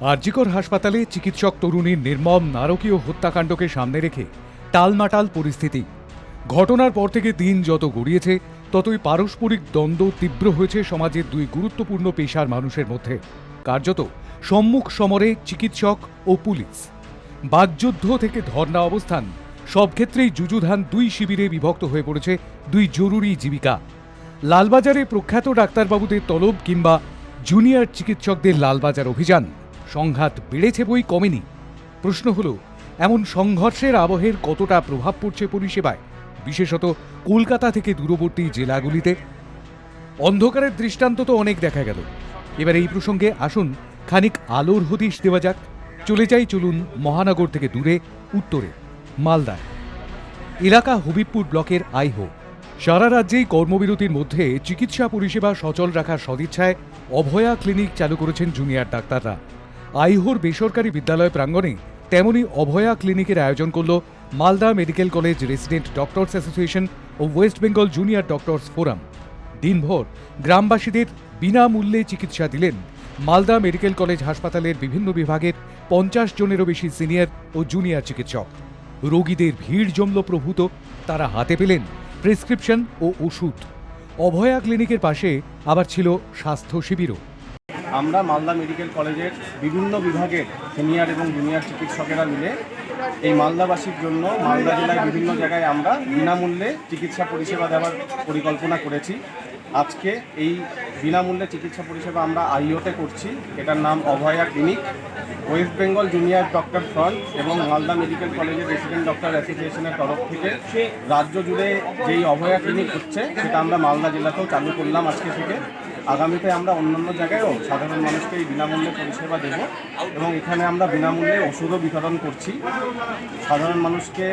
আরজিকর হাসপাতালে চিকিৎসক তরুণীর নির্মম নারকীয় হত্যাকাণ্ডকে সামনে রেখে টালমাটাল পরিস্থিতি। ঘটনার পর থেকে দিন যত গড়িয়েছে, ততই পারস্পরিক দ্বন্দ্ব তীব্র হয়েছে সমাজের দুই গুরুত্বপূর্ণ পেশার মানুষের মধ্যে, কার্যত সম্মুখ সমরে চিকিৎসক ও পুলিশ। বাকযুদ্ধ থেকে ধর্ণা অবস্থান, সব ক্ষেত্রেই যুযুধান দুই শিবিরে বিভক্ত হয়ে পড়েছে দুই জরুরি জীবিকা। লালবাজারে প্রখ্যাত ডাক্তারবাবুদের তলব কিংবা জুনিয়র চিকিৎসকদের লালবাজার অভিযান। সংঘাত বেড়েছে বই কমেনি। প্রশ্ন হলো, এমন সংঘর্ষের আবহের কতটা প্রভাব পড়ছে পরিষেবায়, বিশেষত কলকাতা থেকে দূরবর্তী জেলাগুলিতে? অন্ধকারের দৃষ্টান্ত তো অনেক দেখা গেল। এবার এই প্রসঙ্গে আসুন খানিক আলোর হদিশ দেওয়া যাক। চলে যাই চলুন মহানগর থেকে দূরে, উত্তরে, মালদায়। এলাকা হবিবপুর ব্লকের আইহো। সারা রাজ্যেই কর্মবিরতির মধ্যে চিকিৎসা পরিষেবা সচল রাখার সদিচ্ছায় অভয়া ক্লিনিক চালু করেছেন জুনিয়র ডাক্তাররা। আইহোর বেসরকারি বিদ্যালয় প্রাঙ্গণে তেমনি অভয়া ক্লিনিকের আয়োজন করল Malda medical college resident doctors association ও West Bengal junior doctors forum. দিনভর গ্রামবাসীদের বিনামূল্যে চিকিৎসা দিলেন মালদা মেডিকেল কলেজ হাসপাতালের বিভিন্ন বিভাগের পঞ্চাশ জনেরও বেশি সিনিয়র ও জুনিয়র চিকিৎসক। রোগীদের ভিড় জমল প্রভূত, তারা হাতে পেলেন প্রেসক্রিপশন ও ওষুধ। অভয়া ক্লিনিকের পাশে আবার ছিল স্বাস্থ্য শিবিরও। আমরা মালদা মেডিকেল কলেজের বিভিন্ন বিভাগের সিনিয়র এবং জুনিয়র চিকিৎসকেরা মিলে এই মালদাবাসীর জন্য মালদা জেলায় বিভিন্ন জায়গায় আমরা বিনামূল্যে চিকিৎসা পরিষেবা দেওয়ার পরিকল্পনা করেছি। আজকে এই বিনামূল্যে চিকিৎসা পরিষেবা আমরা আইওতে করছি। এটার নাম Abhaya clinic. West Bengal junior doctor front এবং মালদা মেডিকেল কলেজের রেসিডেন্ট ডক্টর অ্যাসোসিয়েশনের তরফ থেকে রাজ্য জুড়ে যেই অভয়া ক্লিনিক হচ্ছে, সেটা আমরা মালদা জেলাতেও চালু করলাম আজকে থেকে। আগামীতে আমরা অন্যান্য জায়গায়ও সাধারণ মানুষকে এই বিনামূল্যে পরিষেবা দেব এবং এখানে আমরা বিনামূল্যে ওষুধও বিতরণ করছি। সাধারণ মানুষকে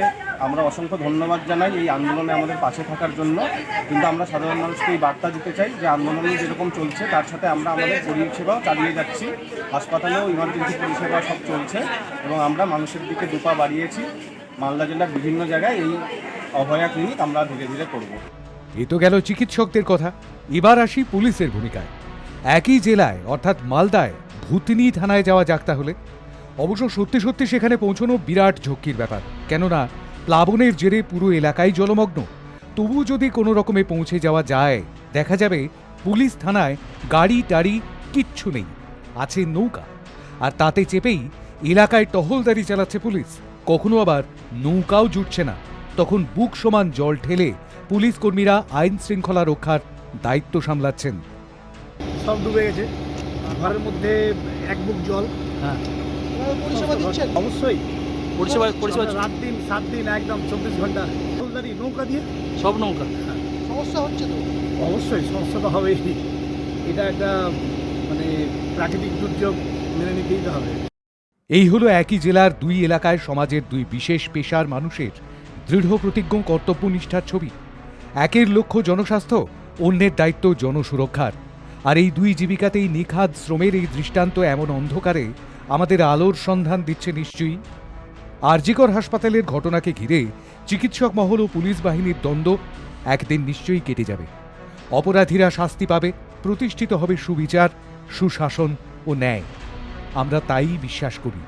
আমরা অসংখ্য ধন্যবাদ জানাই এই আন্দোলনে আমাদের পাশে থাকার জন্য। কিন্তু আমরা সাধারণ মানুষকে এই বার্তা দিতে চাই যে আন্দোলন যেরকম চলছে, তার সাথে আমরা আমাদের পরিষেবাও চালিয়ে যাচ্ছি। হাসপাতালেও ইমার্জেন্সি পরিষেবা সব চলছে এবং আমরা মানুষের দিকে দুপা বাড়িয়েছি। মালদা জেলার বিভিন্ন জায়গায় এই অভয়া ক্লিনিক আমরা ধীরে ধীরে করব। এ তো গেল চিকিৎসকদের কথা। এবার আসি পুলিশের ভূমিকায়। একই জেলায়, অর্থাৎ মালদায়, ভূতনি থানায় যাওয়া যাক তাহলে। অবশ্য সত্যি সত্যি সেখানে পৌঁছানো বিরাট ঝক্কির ব্যাপার। কেননা, প্লাবনের জেরে পুরো এলাকাই জলমগ্ন। তবু যদি কোনো রকমে পৌঁছে যাওয়া যায়, দেখা যাবে পুলিশ থানায় গাড়ি টাড়ি কিচ্ছু নেই। আছে নৌকা। আর তাতে চেপেই এলাকায় টহলদারি চালাচ্ছে পুলিশ। কখনো আবার নৌকাও জুটছে না। তখন বুক সমান জল ঠেলে পুলিশ কর্মীরা আইন শৃঙ্খলা রক্ষার দায়িত্ব সামলাচ্ছেন। সব ডুবে গেছে। ঘরের মধ্যে এক বুক জল। হ্যাঁ। পরিষেবা দিচ্ছেন? অবশ্যই। পরিষেবা পরিষেবা রাত দিন সাত দিন একদম চব্বিশ ঘণ্টা। ফুলদারি নৌকা দিয়ে? সব নৌকা। সমস্যা হচ্ছে তো? অবশ্যই সমস্যা তো হবেই। এটা একটা মানে প্রাকৃতিক দুর্যোগ মেনে নিতেই হবে। এই হলো একই জেলার দুই এলাকায় সমাজের দুই বিশেষ পেশার মানুষের দৃঢ় প্রতিজ্ঞ কর্তব্যনিষ্ঠার ছবি। একের লক্ষ্য জনস্বাস্থ্য, অন্যের দায়িত্ব জনসুরক্ষার। আর এই দুই জীবিকাতেই নিখাদ শ্রমের এই দৃষ্টান্ত এমন অন্ধকারে আমাদের আলোর সন্ধান দিচ্ছে নিশ্চয়ই। আরজিকর হাসপাতালের ঘটনাকে ঘিরে চিকিৎসক মহল ও পুলিশ বাহিনীর দ্বন্দ্ব একদিন নিশ্চয়ই কেটে যাবে। অপরাধীরা শাস্তি পাবে, প্রতিষ্ঠিত হবে সুবিচার, সুশাসন ও ন্যায়। আমরা তাই বিশ্বাস করি।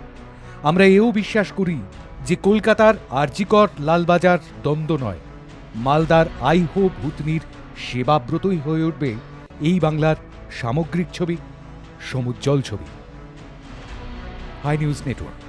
আমরা এও বিশ্বাস করি যে কলকাতার আরজিকর লালবাজার দ্বন্দ্ব নয়, মালদার আইহো ভূতনির সেবাব্রতই হয়ে উঠবে এই বাংলার সামগ্রিক ছবি, সমুজ্জ্বল ছবি। High news network.